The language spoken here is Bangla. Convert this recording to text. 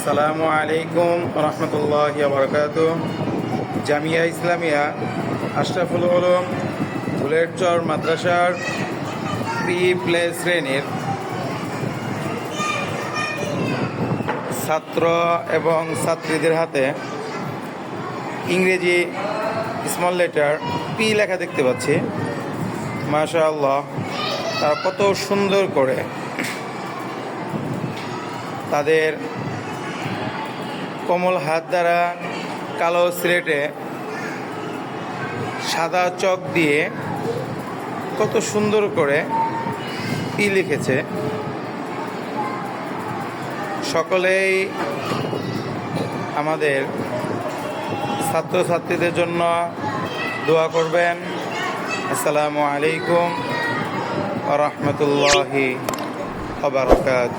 আসসালামু আলাইকুম রহমতুল্লাহ বরকাত। জামিয়া ইসলামিয়া, আশরাফুল আলম বুলেটচর মাদ্রাসার প্রি প্লে শ্রেণির ছাত্র এবং ছাত্রীদের হাতে ইংরেজি স্মল লেটার পি লেখা দেখতে পাচ্ছি। মাশা আল্লাহ তারা কত সুন্দর করে তাদের কোমল হাত দ্বারা কালো স্লেটে সাদা চক দিয়ে কত সুন্দর করে ই লিখেছে। সকলেই আমাদের ছাত্রছাত্রীদের জন্য দোয়া করবেন। আসসালামু আলাইকুম রহমতুল্লাহি আবরকাত